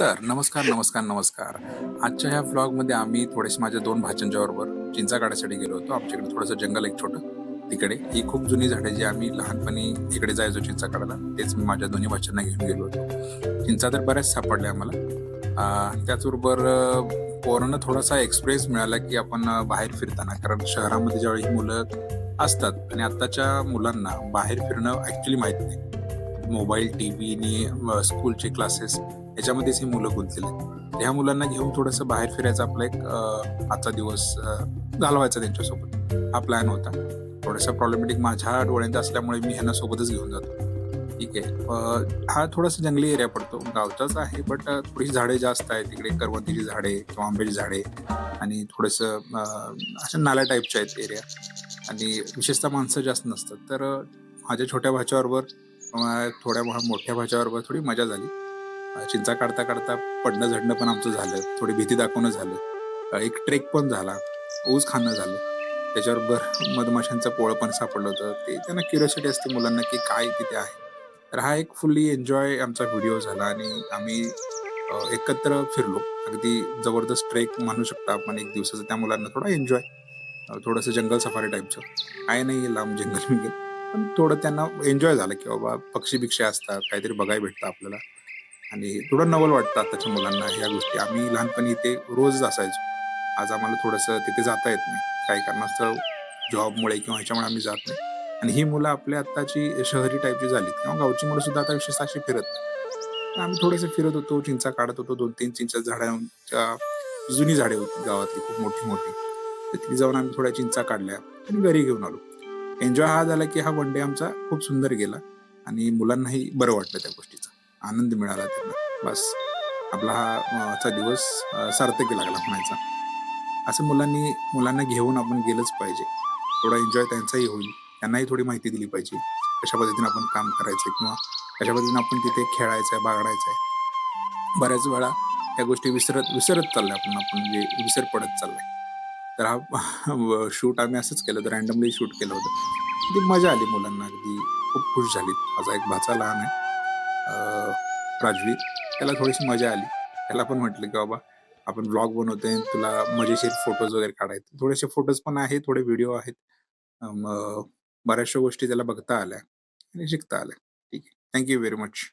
तर नमस्कार नमस्कार नमस्कार. आजच्या ह्या व्लॉगमध्ये आम्ही थोडेसे माझ्या दोन भाच्यांच्या बरोबर चिंचा काढायसाठी गेलो होतो. आमच्याकडे थोडंसं जंगल एक छोटं. तिकडे ही खूप जुनी झाडे जी आम्ही लहानपणी इकडे जायचो चिंचा काढायला तेच मी माझ्या दोन्ही भाच्यांना घेऊन गेलो होतो. चिंचा तर बऱ्याच सापडल्या आम्हाला. त्याचबरोबर पोरांना थोडासा एक्सप्रेस मिळाला की आपण बाहेर फिरताना कारण शहरामध्ये ज्यावेळी ही मुलं असतात आणि आत्ताच्या मुलांना बाहेर फिरणं ॲक्च्युली माहीत नाही. मोबाईल टी व्हीने स्कूलचे क्लासेस याच्यामध्येच ही मुलं गुंतलेले आहेत. ह्या मुलांना घेऊन थोडंसं बाहेर फिरायचा आपला एक आजचा दिवस घालवायचा त्यांच्यासोबत. हा प्लॅन होता. थोडासा प्रॉब्लेमॅटिक माझ्या डोळ्यांत असल्यामुळे मी ह्यांना सोबतच घेऊन जातो. ठीक आहे. हा थोडासा जंगली एरिया पडतो. गावचाच आहे बट थोडीशी झाडे जास्त आहेत. तिकडे करवंतीची झाडे किंवा आंब्याची झाडे आणि थोडंसं अशा नाल्या टाईपच्या आहेत एरिया आणि विशेषतः माणसं जास्त नसतात. तर माझ्या छोट्या भाच्याबरोबर थोड्या मोठ्या भाज्याबरोबर थोडी मजा झाली. चिंता चिंचा काढता काढता पडणं झडणं पण आमचं झालं. थोडी भीती दाखवणं झालं. एक ट्रेक पण झाला. ऊस खाणं झालं. त्याच्याबरोबर मधमाशांचं पोळं पण सापडलं होतं. ते त्यांना क्युरियोसिटी असते मुलांना की काय तिथे आहे. तर हा एक फुल्ली एन्जॉय आमचा व्हिडिओ झाला आणि आम्ही एकत्र फिरलो. अगदी जबरदस्त ट्रेक म्हणू शकता आपण एक दिवसाचं. त्या मुलांना थोडा एन्जॉय थोडंसं जंगल सफारी टाईपचं आहे नाही लांब जंगल बिंगल पण थोडं त्यांना एन्जॉय झालं की बाबा पक्षी भिक्षा असतात काहीतरी बघायला भेटतं आपल्याला. आणि थोडं नवल वाटतं आताच्या मुलांना ह्या गोष्टी. आम्ही लहानपणी इथे रोज असायचो. आज आम्हाला थोडंसं तिथे जाता येत नाही. काही कारणास्तव जॉबमुळे किंवा ह्याच्यामुळे आम्ही जात नाही. आणि ही मुलं आपल्या आत्ताची शहरी टाईपची झाली किंवा गावची मुलं सुद्धा आता विशेष अशी फिरत नाही. आम्ही थोडंसं फिरत होतो चिंचा काढत होतो. दोन तीन चिंचा झाडांच्या जुनी झाडे होती गावातली खूप मोठी मोठी तिथे जाऊन आम्ही थोड्या चिंचा काढल्या आणि घरी घेऊन आलो. एन्जॉय हा झाला की हा वन डे आमचा खूप सुंदर गेला आणि मुलांनाही बरं वाटलं त्या गोष्टीचा. आनंद मिळाला त्यांना. बस. आपला हा दिवस सार्थकी लागला म्हणायचा. असं मुलांनी मुलांना घेऊन आपण गेलंच पाहिजे. थोडा एन्जॉय त्यांचाही होईल. त्यांनाही थोडी माहिती दिली पाहिजे. कशा पद्धतीने आपण काम करायचं किंवा कशा पद्धतीने आपण तिथे खेळायचं आहे बागडायचं आहे बऱ्याच वेळा या गोष्टी विसरत विसरत चालल्या आपण. आपण म्हणजे विसर पडत चाललाय. तर हा शूट आम्ही असंच केलं होतं रँडमली शूट केलं होतं. ती मजा आली मुलांना अगदी खूप खुश झाली. माझा एक भाचा लहान आहे राजवीर त्याला थोडीशी मजा आली. त्याला पण म्हटलं की बाबा आपण ब्लॉग बनवतोय तुला मजेशीर फोटोज वगैरे काढायचे. थोडेसे फोटोज पण आहेत थोडे व्हिडिओ आहेत. मग बऱ्याचशा गोष्टी त्याला बघता आल्या आणि शिकता आल्या. ठीक आहे. Thank you very much